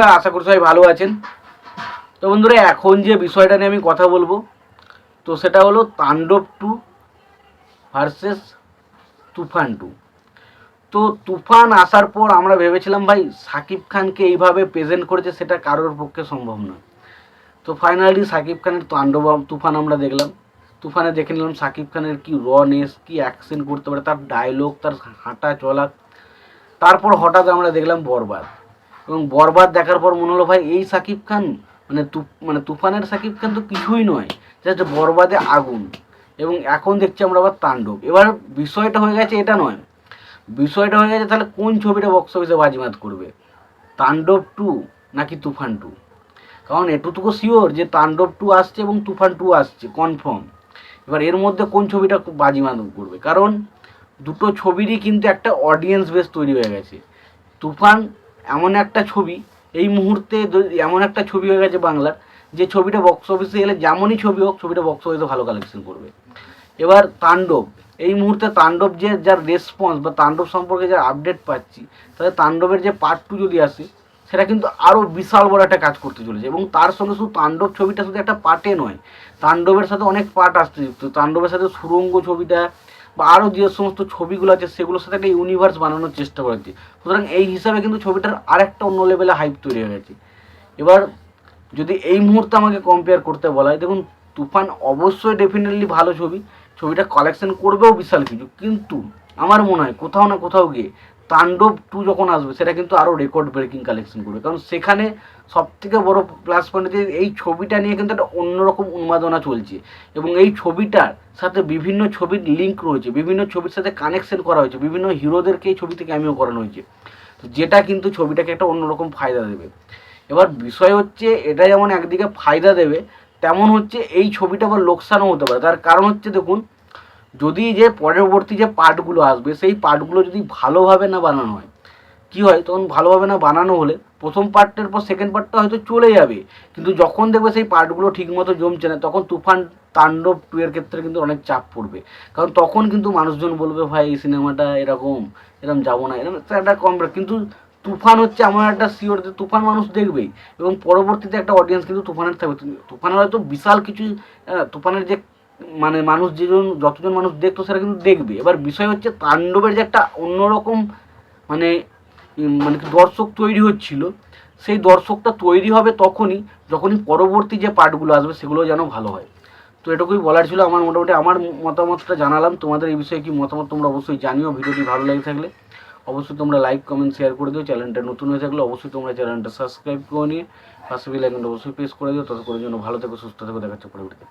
বন্ধুরা, আশা করি সবাই ভালো আছেন। তো বন্ধুরা, এখন যে বিষয়টা নিয়ে আমি কথা বলব, তো সেটা হলো তাণ্ডব টু ভার্সেস তুফান টু। তো তুফান আসার পর আমরা ভেবেছিলাম, ভাই, সাকিব খানকে এইভাবে প্রেজেন্ট করেছে, সেটা কারোর পক্ষে সম্ভব নয়। তো ফাইনালি সাকিব খানের তাণ্ডব তুফান আমরা দেখলাম। তুফানে দেখে নিলাম সাকিব খানের কি রনেস কি অ্যাকশন করতে পারে, তার ডায়লগ তার হাঁটা চলা। তারপর হঠাৎ আমরা দেখলাম বরবাদ। এবং বরবাদ দেখার পর মনে হলো, ভাই, এই সাকিব খান মানে মানে তুফানের সাকিব খান তো কিছুই নয়, জাস্ট বরবাদে আগুন। এবং এখন দেখছি আমরা আবার তাণ্ডব। এবার বিষয়টা হয়ে গেছে, এটা নয়। বিষয়টা হয়ে গেছে, তাহলে কোন ছবিটা বক্স অফিসে বাজিমাত করবে? তাণ্ডব টু নাকি তুফান টু? কারণ এটুকু শিওর যে তাণ্ডব টু আসছে এবং তুফান টু আসছে কনফার্ম এবার এর মধ্যে কোন ছবিটা বাজিমাত করবে? কারণ দুটো ছবিরই কিন্তু একটা অডিয়েন্স বেস তৈরি হয়ে গেছে। তুফান এমন একটা ছবি, এই মুহূর্তে এমন একটা ছবি হয়ে গেছে বাংলার, যে ছবিটা বক্স অফিসে এলে যেমনই ছবি হোক, ছবিটা বক্স অফিসে ভালো কালেকশন করবে। এবার তাণ্ডব, এই মুহূর্তে তাণ্ডব যে, যার রেসপন্স বা তাণ্ডব সম্পর্কে যে আপডেট পাচ্ছি, তাহলে তাণ্ডবের যে পার্ট টু যদি আসে, সেটা কিন্তু আরও বিশাল বড় একটা কাজ করতে চলেছে। এবং তার সঙ্গে শুধু তাণ্ডব ছবিটা শুধু একটা পার্টে নয়, তাণ্ডবের সাথে অনেক পার্ট আসতে যুক্ত তাণ্ডবের সাথে সুরঙ্গ ছবিটা বা আরও যে সমস্ত ছবিগুলো আছে, সেগুলোর সাথে একটা ইউনিভার্স বানানোর চেষ্টা করেছি। সুতরাং এই হিসাবে কিন্তু ছবিটার আরেকটা অন্য লেভেলে হাইপ তৈরি হয়ে গেছে এবার যদি এই মুহূর্তে আমাকে কম্পেয়ার করতে বলা হয়, দেখুন, তুফান অবশ্যই ডেফিনেটলি ভালো ছবি। ছবিটা কালেকশন করবেও বিশাল কিছু। কিন্তু আমার মনে হয় কোথাও না কোথাও গিয়ে তাণ্ডব টু যখন আসবে, সেটা কিন্তু আরও রেকর্ড ব্রেকিং কালেকশন করবে। কারণ সেখানে সব থেকে বড় প্লাস পয়েন্ট যে এই ছবিটা নিয়ে কিন্তু একটা অন্যরকম উন্মাদনা চলছে। এবং এই ছবিটার সাথে বিভিন্ন ছবির লিঙ্ক রয়েছে, বিভিন্ন ছবির সাথে কানেকশন করা হয়েছে, বিভিন্ন হিরোদেরকে এই ছবিতে ক্যামিও করানো হয়েছে। তো যেটা কিন্তু ছবিটাকে একটা অন্যরকম ফায়দা দেবে। এবার বিষয় হচ্ছে, এটা যেমন একদিকে ফায়দা দেবে, তেমন হচ্ছে এই ছবিটা আবার লোকসানও হতে পারে। তার কারণ হচ্ছে দেখুন যদি যে পরবর্তী যে পার্টগুলো আসবে, সেই পার্টগুলো যদি ভালোভাবে না বানানো হয়, কি হয়? তখন ভালোভাবে না বানানো হলে প্রথম পার্টের পর সেকেন্ড পার্টটা হয়তো চলে যাবে। কিন্তু যখন দেখবে সেই পার্টগুলো ঠিকমতো জমছে না, তখন তুফান তাণ্ডব টু এর ক্ষেত্রে কিন্তু অনেক চাপ পড়বে। কারণ তখন কিন্তু মানুষজন বলবে, ভাই, এই সিনেমাটা এরকম এরকম যাব না। এরকম একটা কম কিন্তু তুফান হচ্ছে আমার একটা শিওর যে তুফান মানুষ দেখবেই এবং পরবর্তীতে একটা অডিয়েন্স কিন্তু তুফানের থাকবে। তুফানের হয়তো বিশাল কিছু তুফানের যে মানে মানুষ যেজন, যতজন মানুষ দেখতো সেটা কিন্তু দেখবে। এবার বিষয় হচ্ছে তাণ্ডবের যে একটা অন্যরকম মানে মানে দর্শক তৈরি হচ্ছিল, সেই দর্শকটা তৈরি হবে তখনই যখনই পরবর্তী যে পার্টগুলো আসবে সেগুলো যেন ভালো হয়। তো এটুকুই বলার ছিল আমার মোটামুটি, আমার মতামতটা জানালাম। তোমাদের এই বিষয়ে কি মতামত তোমরা অবশ্যই জানিও, ভিডিওটি ভালো লেগে থাকলে। অবশ্যই তোমরা লাইক কমেন্ট শেয়ার করে দিও। চ্যানেলটা নতুন হয়ে থাকলে অবশ্যই তোমরা চ্যানেলটা সাবস্ক্রাইব করে নিয়ে পাশে বেল অবশ্যই প্রেস করে দিও। ততক্ষণের জন্য ভালো থেকো, সুস্থ থেকো, দেখাচ্ছে পরবর্তীতে